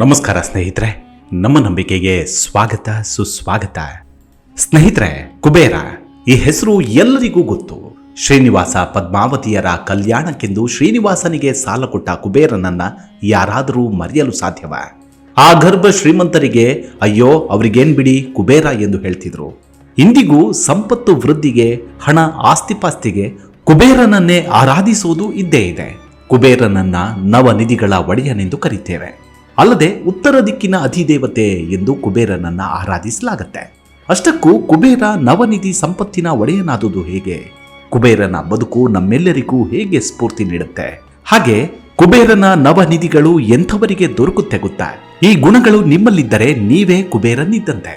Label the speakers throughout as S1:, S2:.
S1: ನಮಸ್ಕಾರ ಸ್ನೇಹಿತರೆ ನಮ್ಮ ನಂಬಿಕೆಗೆ ಸ್ವಾಗತ ಸುಸ್ವಾಗತ ಸ್ನೇಹಿತರೆ ಕುಬೇರ ಈ ಹೆಸರು ಎಲ್ಲರಿಗೂ ಗೊತ್ತು ಶ್ರೀನಿವಾಸ ಪದ್ಮಾವತಿಯರ ಕಲ್ಯಾಣಕ್ಕೆಂದು ಶ್ರೀನಿವಾಸನಿಗೆ ಸಾಲ ಕೊಟ್ಟ ಕುಬೇರನನ್ನ ಯಾರಾದರೂ ಮರೆಯಲು ಸಾಧ್ಯವ ಆ ಗರ್ಭ ಶ್ರೀಮಂತರಿಗೆ ಅಯ್ಯೋ ಅವ್ರಿಗೇನ್ ಬಿಡಿ ಕುಬೇರ ಎಂದು ಹೇಳ್ತಿದ್ರು ಇಂದಿಗೂ ಸಂಪತ್ತು ವೃದ್ಧಿಗೆ ಹಣ ಆಸ್ತಿಪಾಸ್ತಿಗೆ ಕುಬೇರನನ್ನೇ ಆರಾಧಿಸುವುದು ಇದ್ದೇ ಇದೆ ಕುಬೇರನನ್ನ ನವನಿಧಿಗಳ ಒಡೆಯನೆಂದು ಕರೀತೇವೆ ಅಲ್ಲದೆ ಉತ್ತರ ದಿಕ್ಕಿನ ಅಧಿದೇವತೆ ಎಂದು ಕುಬೇರನನ್ನ ಆರಾಧಿಸಲಾಗತ್ತೆ ಅಷ್ಟಕ್ಕೂ ಕುಬೇರ ನವನಿಧಿ ಸಂಪತ್ತಿನ ಒಡೆಯನಾದುದು ಹೇಗೆ ಕುಬೇರನ ಬದುಕು ನಮ್ಮೆಲ್ಲರಿಗೂ ಹೇಗೆ ಸ್ಫೂರ್ತಿ ನೀಡುತ್ತೆ ಹಾಗೆ ಕುಬೇರನ ನವನಿಧಿಗಳು ಎಂಥವರಿಗೆ ದೊರಕುತ್ತೆ ಗೊತ್ತಾ ಈ ಗುಣಗಳು ನಿಮ್ಮಲ್ಲಿದ್ದರೆ ನೀವೇ ಕುಬೇರನಿದ್ದಂತೆ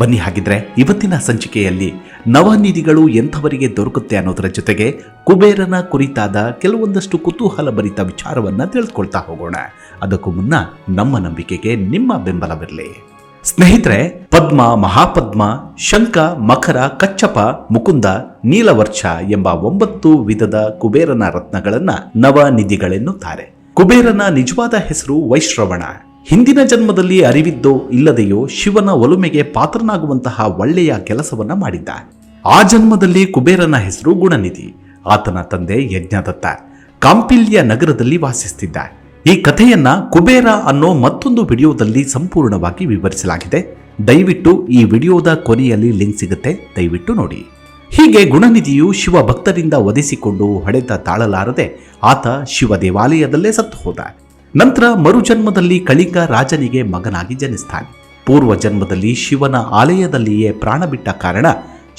S1: ಬನ್ನಿ ಹಾಗಿದ್ರೆ ಇವತ್ತಿನ ಸಂಚಿಕೆಯಲ್ಲಿ ನವನಿಧಿಗಳು ಎಂಥವರಿಗೆ ದೊರಕುತ್ತೆ ಅನ್ನೋದರ ಜೊತೆಗೆ ಕುಬೇರನ ಕುರಿತಾದ ಕೆಲವೊಂದಷ್ಟು ಕುತೂಹಲ ಭರಿತ ವಿಚಾರವನ್ನ ತಿಳಿದುಕೊಳ್ತಾ ಹೋಗೋಣ ಅದಕ್ಕೂ ಮುನ್ನ ನಮ್ಮ ನಂಬಿಕೆಗೆ ನಿಮ್ಮ ಬೆಂಬಲವಿರಲಿ ಸ್ನೇಹಿತರೆ ಪದ್ಮ ಮಹಾಪದ್ಮ ಶಂಕ ಮಕರ ಕಚ್ಚಪ ಮುಕುಂದ ನೀಲವರ್ಷ ಎಂಬ ಒಂಬತ್ತು ವಿಧದ ಕುಬೇರನ ರತ್ನಗಳನ್ನ ನವನಿಧಿಗಳೆನ್ನುತ್ತಾರೆ ಕುಬೇರನ ನಿಜವಾದ ಹೆಸರು ವೈಶ್ರವಣ ಹಿಂದಿನ ಜನ್ಮದಲ್ಲಿ ಅರಿವಿದ್ದೋ ಇಲ್ಲದೆಯೋ ಶಿವನ ಒಲುಮೆಗೆ ಪಾತ್ರನಾಗುವಂತಹ ಒಳ್ಳೆಯ ಕೆಲಸವನ್ನ ಮಾಡಿದ್ದ ಆ ಜನ್ಮದಲ್ಲಿ ಕುಬೇರನ ಹೆಸರು ಗುಣನಿಧಿ ಆತನ ತಂದೆ ಯಜ್ಞದತ್ತ ಕಾಂಪಿಲ್ಯ ನಗರದಲ್ಲಿ ವಾಸಿಸ್ತಿದ್ದ ಈ ಕಥೆಯನ್ನ ಕುಬೇರ ಅನ್ನೋ ಮತ್ತೊಂದು ವಿಡಿಯೋದಲ್ಲಿ ಸಂಪೂರ್ಣವಾಗಿ ವಿವರಿಸಲಾಗಿದೆ ದಯವಿಟ್ಟು ಈ ವಿಡಿಯೋದ ಕೊನೆಯಲ್ಲಿ ಲಿಂಕ್ ಸಿಗುತ್ತೆ ದಯವಿಟ್ಟು ನೋಡಿ ಹೀಗೆ ಗುಣನಿಧಿಯು ಶಿವ ಭಕ್ತರಿಂದ ಒದಿಸಿಕೊಂಡು ಹೊಡೆದ ತಾಳಲಾರದೆ ಆತ ಶಿವ ದೇವಾಲಯದಲ್ಲೇ ಸತ್ತು ಹೋದ ನಂತರ ಮರುಜನ್ಮದಲ್ಲಿ ಕಳಿಂಗ ರಾಜನಿಗೆ ಮಗನಾಗಿ ಜನಿಸ್ತಾನೆ ಪೂರ್ವ ಜನ್ಮದಲ್ಲಿ ಶಿವನ ಆಲಯದಲ್ಲಿಯೇ ಪ್ರಾಣ ಬಿಟ್ಟ ಕಾರಣ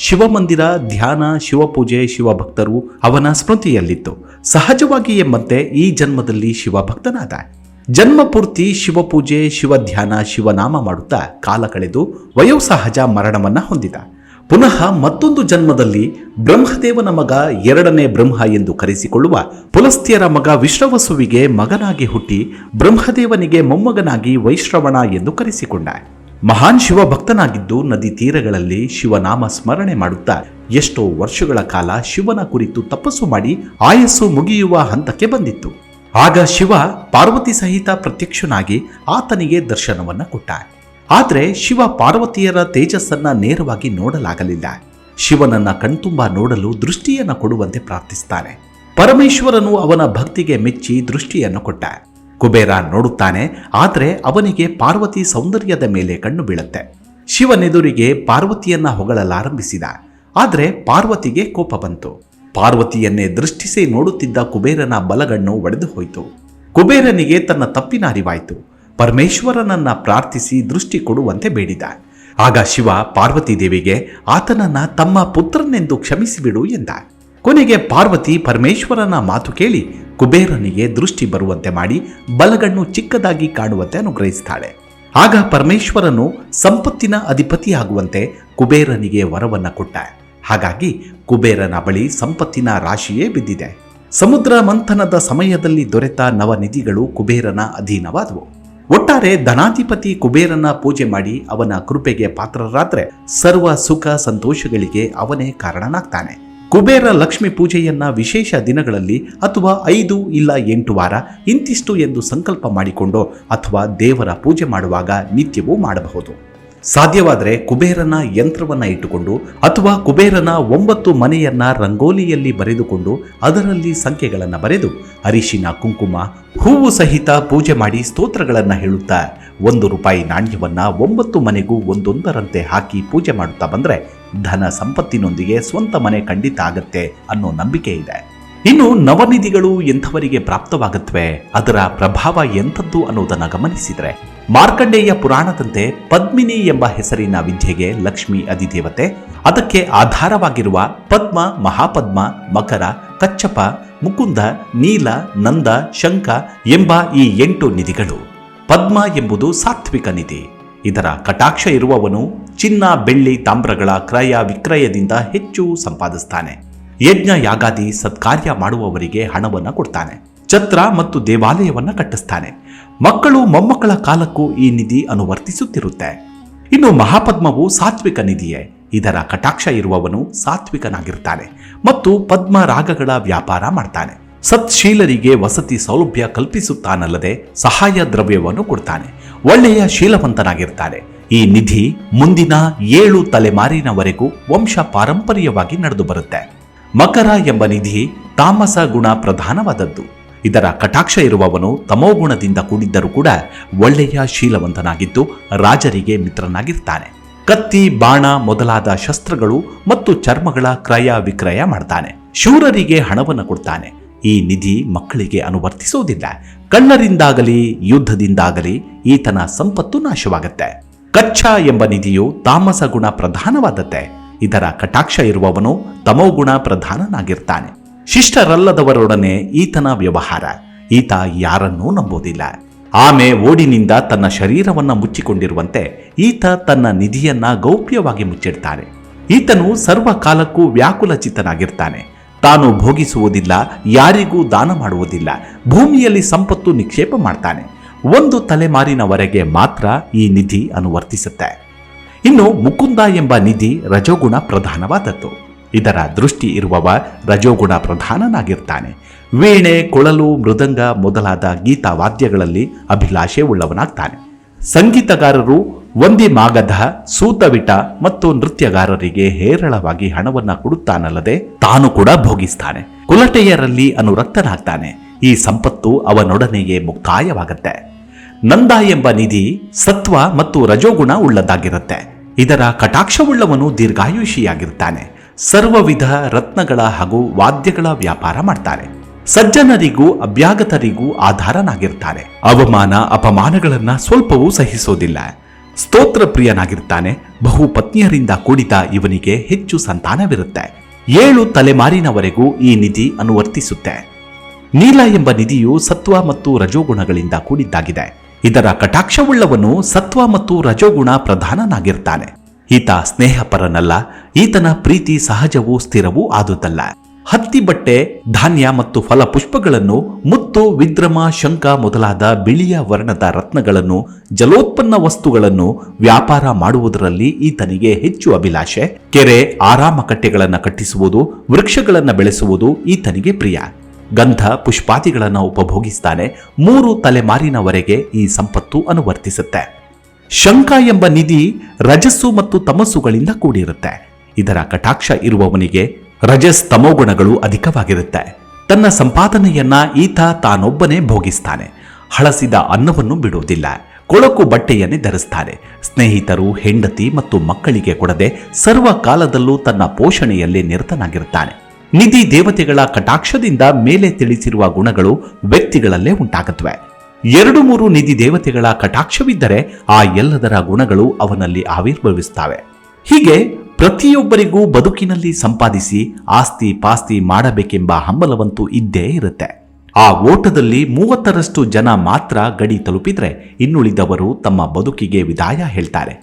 S1: ಶಿವಮಂದಿರ ಧ್ಯಾನ ಶಿವಪೂಜೆ ಶಿವಭಕ್ತರು ಅವನ ಸ್ಮೃತಿಯಲ್ಲಿತ್ತು ಸಹಜವಾಗಿ ಎಂಬಂತೆ ಈ ಜನ್ಮದಲ್ಲಿ ಶಿವಭಕ್ತನಾದ ಜನ್ಮಪೂರ್ತಿ ಶಿವಪೂಜೆ ಶಿವಧ್ಯಾನ ಶಿವನಾಮ ಮಾಡುತ್ತಾ ಕಾಲ ಕಳೆದು ವಯೋಸಹಜ ಮರಣವನ್ನ ಹೊಂದಿದ ಪುನಃ ಮತ್ತೊಂದು ಜನ್ಮದಲ್ಲಿ ಬ್ರಹ್ಮದೇವನ ಮಗ ಎರಡನೇ ಬ್ರಹ್ಮ ಎಂದು ಕರೆಸಿಕೊಳ್ಳುವ ಪುಲಸ್ತ್ಯರ ಮಗ ವಿಶ್ರವಸುವಿಗೆ ಮಗನಾಗಿ ಹುಟ್ಟಿ ಬ್ರಹ್ಮದೇವನಿಗೆ ಮೊಮ್ಮಗನಾಗಿ ವೈಶ್ರವಣ ಎಂದು ಕರೆಸಿಕೊಂಡ ಮಹಾನ್ ಶಿವ ಭಕ್ತನಾಗಿದ್ದು ನದಿ ತೀರಗಳಲ್ಲಿ ಶಿವನಾಮ ಸ್ಮರಣೆ ಮಾಡುತ್ತಾ ಎಷ್ಟೋ ವರ್ಷಗಳ ಕಾಲ ಶಿವನ ಕುರಿತು ತಪಸ್ಸು ಮಾಡಿ ಆಯಸ್ಸು ಮುಗಿಯುವ ಹಂತಕ್ಕೆ ಬಂದಿತ್ತು ಆಗ ಶಿವ ಪಾರ್ವತಿ ಸಹಿತ ಪ್ರತ್ಯಕ್ಷನಾಗಿ ಆತನಿಗೆ ದರ್ಶನವನ್ನು ಕೊಟ್ಟ ಆದರೆ ಶಿವ ಪಾರ್ವತಿಯರ ತೇಜಸ್ಸನ್ನ ನೇರವಾಗಿ ನೋಡಲಾಗಲಿಲ್ಲ ಶಿವನನ್ನ ಕಣ್ತುಂಬ ನೋಡಲು ದೃಷ್ಟಿಯನ್ನು ಕೊಡುವಂತೆ ಪ್ರಾರ್ಥಿಸ್ತಾನೆ ಪರಮೇಶ್ವರನು ಅವನ ಭಕ್ತಿಗೆ ಮೆಚ್ಚಿ ದೃಷ್ಟಿಯನ್ನು ಕೊಟ್ಟ ಕುಬೇರ ನೋಡುತ್ತಾನೆ ಆದರೆ ಅವನಿಗೆ ಪಾರ್ವತಿ ಸೌಂದರ್ಯದ ಮೇಲೆ ಕಣ್ಣು ಬೀಳುತ್ತೆ ಶಿವನೆದುರಿಗೆ ಪಾರ್ವತಿಯನ್ನ ಹೊಗಳಲಾರಂಭಿಸಿದ ಆದರೆ ಪಾರ್ವತಿಗೆ ಕೋಪ ಬಂತು ಪಾರ್ವತಿಯನ್ನೇ ದೃಷ್ಟಿಸಿ ನೋಡುತ್ತಿದ್ದ ಕುಬೇರನ ಬಲಗಣ್ಣು ಒಡೆದು ಹೋಯಿತು ಕುಬೇರನಿಗೆ ತನ್ನ ತಪ್ಪಿನ ಅರಿವಾಯಿತು ಪರಮೇಶ್ವರನನ್ನ ಪ್ರಾರ್ಥಿಸಿ ದೃಷ್ಟಿ ಕೊಡುವಂತೆ ಬೇಡಿದ ಆಗ ಶಿವ ಪಾರ್ವತಿ ದೇವಿಗೆ ಆತನನ್ನ ತಮ್ಮ ಪುತ್ರನೆಂದು ಕ್ಷಮಿಸಿಬಿಡು ಎಂದ ಕೊನೆಗೆ ಪಾರ್ವತಿ ಪರಮೇಶ್ವರನ ಮಾತು ಕೇಳಿ ಕುಬೇರನಿಗೆ ದೃಷ್ಟಿ ಬರುವಂತೆ ಮಾಡಿ ಬಲಗಣ್ಣು ಚಿಕ್ಕದಾಗಿ ಕಾಣುವಂತೆ ಅನುಗ್ರಹಿಸುತ್ತಾಳೆ ಆಗ ಪರಮೇಶ್ವರನು ಸಂಪತ್ತಿನ ಅಧಿಪತಿಯಾಗುವಂತೆ ಕುಬೇರನಿಗೆ ವರವನ್ನು ಕೊಟ್ಟ ಹಾಗಾಗಿ ಕುಬೇರನ ಬಳಿ ಸಂಪತ್ತಿನ ರಾಶಿಯೇ ಬಿದ್ದಿದೆ ಸಮುದ್ರ ಮಂಥನದ ಸಮಯದಲ್ಲಿ ದೊರೆತ ನವನಿಧಿಗಳು ಕುಬೇರನ ಅಧೀನವಾದವು ಒಟ್ಟಾರೆ ಧನಾಧಿಪತಿ ಕುಬೇರನ ಪೂಜೆ ಮಾಡಿ ಅವನ ಕೃಪೆಗೆ ಪಾತ್ರರಾದರೆ ಸರ್ವ ಸುಖ ಸಂತೋಷಗಳಿಗೆ ಅವನೇ ಕಾರಣನಾಗ್ತಾನೆ ಕುಬೇರ ಲಕ್ಷ್ಮಿ ಪೂಜೆಯನ್ನು ವಿಶೇಷ ದಿನಗಳಲ್ಲಿ ಅಥವಾ ಐದು ಇಲ್ಲ ಎಂಟು ವಾರ ಇಂತಿಷ್ಟು ಎಂದು ಸಂಕಲ್ಪ ಮಾಡಿಕೊಂಡು ಅಥವಾ ದೇವರ ಪೂಜೆ ಮಾಡುವಾಗ ನಿತ್ಯವೂ ಮಾಡಬಹುದು ಸಾಧ್ಯವಾದರೆ ಕುಬೇರನ ಯಂತ್ರವನ್ನು ಇಟ್ಟುಕೊಂಡು ಅಥವಾ ಕುಬೇರನ ಒಂಬತ್ತು ಮನೆಯನ್ನು ರಂಗೋಲಿಯಲ್ಲಿ ಬರೆದುಕೊಂಡು ಅದರಲ್ಲಿ ಸಂಖ್ಯೆಗಳನ್ನು ಬರೆದು ಅರಿಶಿನ ಕುಂಕುಮ ಹೂವು ಸಹಿತ ಪೂಜೆ ಮಾಡಿ ಸ್ತೋತ್ರಗಳನ್ನು ಹೇಳುತ್ತಾ ಒಂದು ರೂಪಾಯಿ ನಾಣ್ಯವನ್ನು ಒಂಬತ್ತು ಮನೆಗೂ ಒಂದೊಂದರಂತೆ ಹಾಕಿ ಪೂಜೆ ಮಾಡುತ್ತಾ ಬಂದರೆ ಧನ ಸಂಪತ್ತಿನೊಂದಿಗೆ ಸ್ವಂತ ಮನೆ ಖಂಡಿತ ಆಗತ್ತೆ ಅನ್ನೋ ನಂಬಿಕೆ ಇದೆ ಇನ್ನು ನವನಿಧಿಗಳು ಎಂಥವರಿಗೆ ಪ್ರಾಪ್ತವಾಗುತ್ತವೆ ಅದರ ಪ್ರಭಾವ ಎಂಥದ್ದು ಅನ್ನೋದನ್ನು ಗಮನಿಸಿದರೆ ಮಾರ್ಕಂಡೇಯ ಪುರಾಣದಂತೆ ಪದ್ಮಿನಿ ಎಂಬ ಹೆಸರಿನ ವಿದ್ಯೆಗೆ ಲಕ್ಷ್ಮಿ ಅಧಿದೇವತೆ ಅದಕ್ಕೆ ಆಧಾರವಾಗಿರುವ ಪದ್ಮ ಮಹಾಪದ್ಮ ಮಕರ ಕಚ್ಚಪ ಮುಕುಂದ ನೀಲ ನಂದ ಶಂಕ ಎಂಬ ಈ ಎಂಟು ನಿಧಿಗಳು ಪದ್ಮ ಎಂಬುದು ಸಾತ್ವಿಕ ನಿಧಿ ಇದರ ಕಟಾಕ್ಷ ಇರುವವನು ಚಿನ್ನ ಬೆಳ್ಳಿ ತಾಮ್ರಗಳ ಕ್ರಯ ವಿಕ್ರಯದಿಂದ ಹೆಚ್ಚು ಸಂಪಾದಿಸ್ತಾನೆ ಯಜ್ಞ ಯಾಗಾದಿ ಸತ್ಕಾರ್ಯ ಮಾಡುವವರಿಗೆ ಹಣವನ್ನು ಕೊಡ್ತಾನೆ ಛತ್ರ ಮತ್ತು ದೇವಾಲಯವನ್ನು ಕಟ್ಟಿಸ್ತಾನೆ ಮಕ್ಕಳು ಮೊಮ್ಮಕ್ಕಳ ಕಾಲಕ್ಕೂ ಈ ನಿಧಿ ಅನುವರ್ತಿಸುತ್ತಿರುತ್ತೆ ಇನ್ನು ಮಹಾಪದ್ಮವು ಸಾತ್ವಿಕ ನಿಧಿಯೇ ಇದರ ಕಟಾಕ್ಷ ಇರುವವನು ಸಾತ್ವಿಕನಾಗಿರ್ತಾನೆ ಮತ್ತು ಪದ್ಮ ರಾಗಗಳ ವ್ಯಾಪಾರ ಮಾಡ್ತಾನೆ ಸತ್ಶೀಲರಿಗೆ ವಸತಿ ಸೌಲಭ್ಯ ಕಲ್ಪಿಸುತ್ತಾನಲ್ಲದೆ ಸಹಾಯ ದ್ರವ್ಯವನ್ನು ಕೊಡ್ತಾನೆ ಒಳ್ಳೆಯ ಶೀಲವಂತನಾಗಿರ್ತಾನೆ ಈ ನಿಧಿ ಮುಂದಿನ ಏಳು ತಲೆಮಾರಿನವರೆಗೂ ವಂಶ ಪಾರಂಪರ್ಯವಾಗಿ ನಡೆದು ಬರುತ್ತೆ ಮಕರ ಎಂಬ ನಿಧಿ ತಾಮಸ ಗುಣ ಪ್ರಧಾನವಾದದ್ದು ಇದರ ಕಟಾಕ್ಷ ಇರುವವನು ತಮೋಗುಣದಿಂದ ಕೂಡಿದ್ದರೂ ಕೂಡ ಒಳ್ಳೆಯ ಶೀಲವಂತನಾಗಿದ್ದು ರಾಜರಿಗೆ ಮಿತ್ರನಾಗಿರ್ತಾನೆ ಕತ್ತಿ ಬಾಣ ಮೊದಲಾದ ಶಸ್ತ್ರಗಳು ಮತ್ತು ಚರ್ಮಗಳ ಕ್ರಯ ವಿಕ್ರಯ ಮಾಡ್ತಾನೆ ಶೂರರಿಗೆ ಹಣವನ್ನು ಕೊಡ್ತಾನೆ ಈ ನಿಧಿ ಮಕ್ಕಳಿಗೆ ಅನುವರ್ತಿಸುವುದಿಲ್ಲ ಕಣ್ಣರಿಂದಾಗಲಿ ಯುದ್ಧದಿಂದಾಗಲಿ ಈತನ ಸಂಪತ್ತು ನಾಶವಾಗುತ್ತೆ ಕಚ್ಚ ಎಂಬ ನಿಧಿಯು ತಾಮಸ ಗುಣ ಪ್ರಧಾನವಾದತೆ ಇದರ ಕಟಾಕ್ಷ ಇರುವವನು ಗುಣ ಪ್ರಧಾನನಾಗಿರ್ತಾನೆ ಶಿಷ್ಟರಲ್ಲದವರೊಡನೆ ಈತನ ವ್ಯವಹಾರ ಈತ ಯಾರನ್ನೂ ನಂಬುವುದಿಲ್ಲ ಆಮೆ ಓಡಿನಿಂದ ತನ್ನ ಶರೀರವನ್ನು ಮುಚ್ಚಿಕೊಂಡಿರುವಂತೆ ಈತ ತನ್ನ ನಿಧಿಯನ್ನ ಗೌಪ್ಯವಾಗಿ ಮುಚ್ಚಿಡ್ತಾನೆ ಈತನು ಸರ್ವಕಾಲಕ್ಕೂ ವ್ಯಾಕುಲ ಚಿತ್ತನಾಗಿರ್ತಾನೆ ತಾನು ಭೋಗಿಸುವುದಿಲ್ಲ ಯಾರಿಗೂ ದಾನ ಮಾಡುವುದಿಲ್ಲ ಭೂಮಿಯಲ್ಲಿ ಸಂಪತ್ತು ನಿಕ್ಷೇಪ ಮಾಡ್ತಾನೆ ಒಂದು ತಲೆಮಾರಿನವರೆಗೆ ಮಾತ್ರ ಈ ನಿಧಿ ಅನುವರ್ತಿಸುತ್ತೆ ಇನ್ನು ಮುಕುಂದ ಎಂಬ ನಿಧಿ ರಜೋಗುಣ ಪ್ರಧಾನವಾದದ್ದು ಇದರ ದೃಷ್ಟಿ ಇರುವವ ರಜೋಗುಣ ಪ್ರಧಾನನಾಗಿರ್ತಾನೆ ವೀಣೆ ಕೊಳಲು ಮೃದಂಗ ಮೊದಲಾದ ವಾದ್ಯಗಳಲ್ಲಿ ಅಭಿಲಾಷೆ ಉಳ್ಳವನಾಗ್ತಾನೆ ಸಂಗೀತಗಾರರು ಒಂದಿ ಮಾಗಧ ಸೂತವಿಟ ಮತ್ತು ನೃತ್ಯಗಾರರಿಗೆ ಹೇರಳವಾಗಿ ಹಣವನ್ನು ಕೊಡುತ್ತಾನಲ್ಲದೆ ತಾನು ಕೂಡ ಭೋಗಿಸ್ತಾನೆ ಕುಲಟೆಯರಲ್ಲಿ ಅನುರಕ್ತನಾಗ್ತಾನೆ ಈ ಸಂಪತ್ತು ಅವನೊಡನೆಯೇ ಮುಕ್ತಾಯವಾಗುತ್ತೆ ನಂದ ಎಂಬ ನಿಧಿ ಸತ್ವ ಮತ್ತು ರಜೋಗುಣ ಉಳ್ಳದಾಗಿರುತ್ತೆ ಇದರ ಕಟಾಕ್ಷವುಳ್ಳವನು ದೀರ್ಘಾಯುಷಿಯಾಗಿರ್ತಾನೆ ಸರ್ವವಿಧ ರತ್ನಗಳ ಹಾಗೂ ವಾದ್ಯಗಳ ವ್ಯಾಪಾರ ಮಾಡ್ತಾರೆ ಸಜ್ಜನರಿಗೂ ಅಭ್ಯಾಗತರಿಗೂ ಆಧಾರನಾಗಿರ್ತಾನೆ ಅವಮಾನ ಅಪಮಾನಗಳನ್ನ ಸ್ವಲ್ಪವೂ ಸಹಿಸೋದಿಲ್ಲ ಸ್ತೋತ್ರ ಪ್ರಿಯನಾಗಿರ್ತಾನೆ ಬಹು ಪತ್ನಿಯರಿಂದ ಕೂಡಿದ ಇವನಿಗೆ ಹೆಚ್ಚು ಸಂತಾನವಿರುತ್ತೆ ಏಳು ತಲೆಮಾರಿನವರೆಗೂ ಈ ನಿಧಿ ಅನುವರ್ತಿಸುತ್ತೆ ನೀಲ ಎಂಬ ನಿಧಿಯು ಸತ್ವ ಮತ್ತು ರಜೋಗುಣಗಳಿಂದ ಕೂಡಿದ್ದಾಗಿದೆ ಇದರ ಕಟಾಕ್ಷವುಳ್ಳವನು ಸತ್ವ ಮತ್ತು ರಜೋಗುಣ ಪ್ರಧಾನನಾಗಿರ್ತಾನೆ ಈತ ಸ್ನೇಹಪರನಲ್ಲ ಈತನ ಪ್ರೀತಿ ಸಹಜವೂ ಸ್ಥಿರವೂ ಆದುದಲ್ಲ ಹತ್ತಿ ಬಟ್ಟೆ ಧಾನ್ಯ ಮತ್ತು ಫಲಪುಷ್ಪಗಳನ್ನು ಮುತ್ತು ವಿದ್ರಮ ಶಂಕ ಮೊದಲಾದ ಬಿಳಿಯ ವರ್ಣದ ರತ್ನಗಳನ್ನು ಜಲೋತ್ಪನ್ನ ವಸ್ತುಗಳನ್ನು ವ್ಯಾಪಾರ ಮಾಡುವುದರಲ್ಲಿ ಈತನಿಗೆ ಹೆಚ್ಚು ಅಭಿಲಾಷೆ ಕೆರೆ ಆರಾಮ ಕಟ್ಟೆಗಳನ್ನು ಕಟ್ಟಿಸುವುದು ವೃಕ್ಷಗಳನ್ನು ಬೆಳೆಸುವುದು ಈತನಿಗೆ ಪ್ರಿಯ ಗಂಧ ಪುಷ್ಪಾದಿಗಳನ್ನು ಉಪಭೋಗಿಸ್ತಾನೆ ಮೂರು ತಲೆಮಾರಿನವರೆಗೆ ಈ ಸಂಪತ್ತು ಅನುವರ್ತಿಸುತ್ತೆ ಶಂಕ ಎಂಬ ನಿಧಿ ರಜಸ್ಸು ಮತ್ತು ತಮಸ್ಸುಗಳಿಂದ ಕೂಡಿರುತ್ತೆ ಇದರ ಕಟಾಕ್ಷ ಇರುವವನಿಗೆ ರಜಸ್ ತಮೋಗುಣಗಳು ಅಧಿಕವಾಗಿರುತ್ತೆ ತನ್ನ ಸಂಪಾದನೆಯನ್ನ ಈತ ತಾನೊಬ್ಬನೇ ಭೋಗಿಸ್ತಾನೆ ಹಳಸಿದ ಅನ್ನವನ್ನು ಬಿಡುವುದಿಲ್ಲ ಕೊಳಕು ಬಟ್ಟೆಯನ್ನೇ ಧರಿಸ್ತಾನೆ ಸ್ನೇಹಿತರು ಹೆಂಡತಿ ಮತ್ತು ಮಕ್ಕಳಿಗೆ ಕೊಡದೆ ಸರ್ವ ಕಾಲದಲ್ಲೂ ತನ್ನ ಪೋಷಣೆಯಲ್ಲಿ ನಿರತನಾಗಿರುತ್ತಾನೆ ನಿಧಿ ದೇವತೆಗಳ ಕಟಾಕ್ಷದಿಂದ ಮೇಲೆ ತಿಳಿಸಿರುವ ಗುಣಗಳು ವ್ಯಕ್ತಿಗಳಲ್ಲೇ ಉಂಟಾಗುತ್ತವೆ ಎರಡು ಮೂರು ನಿಧಿ ದೇವತೆಗಳ ಕಟಾಕ್ಷವಿದ್ದರೆ ಆ ಎಲ್ಲದರ ಗುಣಗಳು ಅವನಲ್ಲಿ ಆವಿರ್ಭವಿಸುತ್ತವೆ ಹೀಗೆ ಪ್ರತಿಯೊಬ್ಬರಿಗೂ ಬದುಕಿನಲ್ಲಿ ಸಂಪಾದಿಸಿ ಆಸ್ತಿ ಪಾಸ್ತಿ ಮಾಡಬೇಕೆಂಬ ಹಂಬಲವಂತೂ ಇದ್ದೇ ಇರುತ್ತೆ ಆ ಓಟದಲ್ಲಿ ಮೂವತ್ತರಷ್ಟು ಜನ ಮಾತ್ರ ಗಡಿ ತಲುಪಿದ್ರೆ ಇನ್ನುಳಿದವರು ತಮ್ಮ ಬದುಕಿಗೆ ವಿದಾಯ ಹೇಳ್ತಾರೆ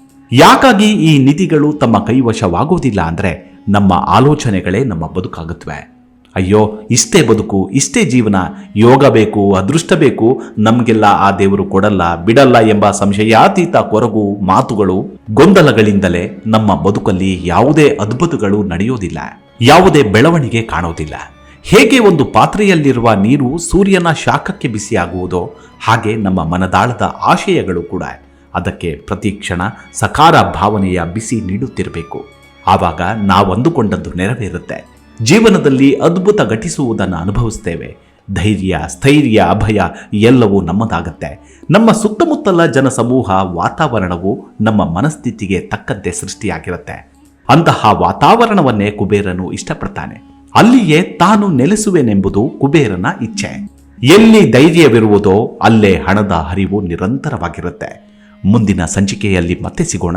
S1: ಯಾಕಾಗಿ ಈ ನಿಧಿಗಳು ತಮ್ಮ ಕೈವಶವಾಗುವುದಿಲ್ಲ ಅಂದ್ರೆ ನಮ್ಮ ಆಲೋಚನೆಗಳೇ ನಮ್ಮ ಬದುಕಾಗುತ್ತವೆ ಅಯ್ಯೋ ಇಷ್ಟೇ ಬದುಕು ಇಷ್ಟೇ ಜೀವನ ಯೋಗ ಬೇಕು ಅದೃಷ್ಟ ಬೇಕು ನಮಗೆಲ್ಲ ಆ ದೇವರು ಕೊಡಲ್ಲ ಬಿಡಲ್ಲ ಎಂಬ ಸಂಶಯಾತೀತ ಕೊರಗು ಮಾತುಗಳು ಗೊಂದಲಗಳಿಂದಲೇ ನಮ್ಮ ಬದುಕಲ್ಲಿ ಯಾವುದೇ ಅದ್ಭುತಗಳು ನಡೆಯೋದಿಲ್ಲ ಯಾವುದೇ ಬೆಳವಣಿಗೆ ಕಾಣೋದಿಲ್ಲ ಹೇಗೆ ಒಂದು ಪಾತ್ರೆಯಲ್ಲಿರುವ ನೀರು ಸೂರ್ಯನ ಶಾಖಕ್ಕೆ ಬಿಸಿಯಾಗುವುದೋ ಹಾಗೆ ನಮ್ಮ ಮನದಾಳದ ಆಶಯಗಳು ಕೂಡ ಅದಕ್ಕೆ ಪ್ರತಿ ಕ್ಷಣ ಸಕಾರ ಭಾವನೆಯ ಬಿಸಿ ನೀಡುತ್ತಿರಬೇಕು ಆವಾಗ ನಾವಂದುಕೊಂಡದ್ದು ನೆರವೇರುತ್ತೆ ಜೀವನದಲ್ಲಿ ಅದ್ಭುತ ಘಟಿಸುವುದನ್ನು ಅನುಭವಿಸ್ತೇವೆ ಧೈರ್ಯ ಸ್ಥೈರ್ಯ ಅಭಯ ಎಲ್ಲವೂ ನಮ್ಮದಾಗತ್ತೆ ನಮ್ಮ ಸುತ್ತಮುತ್ತಲ ಜನಸಮೂಹ ವಾತಾವರಣವು ನಮ್ಮ ಮನಸ್ಥಿತಿಗೆ ತಕ್ಕಂತೆ ಸೃಷ್ಟಿಯಾಗಿರುತ್ತೆ ಅಂತಹ ವಾತಾವರಣವನ್ನೇ ಕುಬೇರನು ಇಷ್ಟಪಡ್ತಾನೆ ಅಲ್ಲಿಯೇ ತಾನು ನೆಲೆಸುವೆನೆಂಬುದು ಕುಬೇರನ ಇಚ್ಛೆ ಎಲ್ಲಿ ಧೈರ್ಯವಿರುವುದೋ ಅಲ್ಲೇ ಹಣದ ಹರಿವು ನಿರಂತರವಾಗಿರುತ್ತೆ ಮುಂದಿನ ಸಂಚಿಕೆಯಲ್ಲಿ ಮತ್ತೆ ಸಿಗೋಣ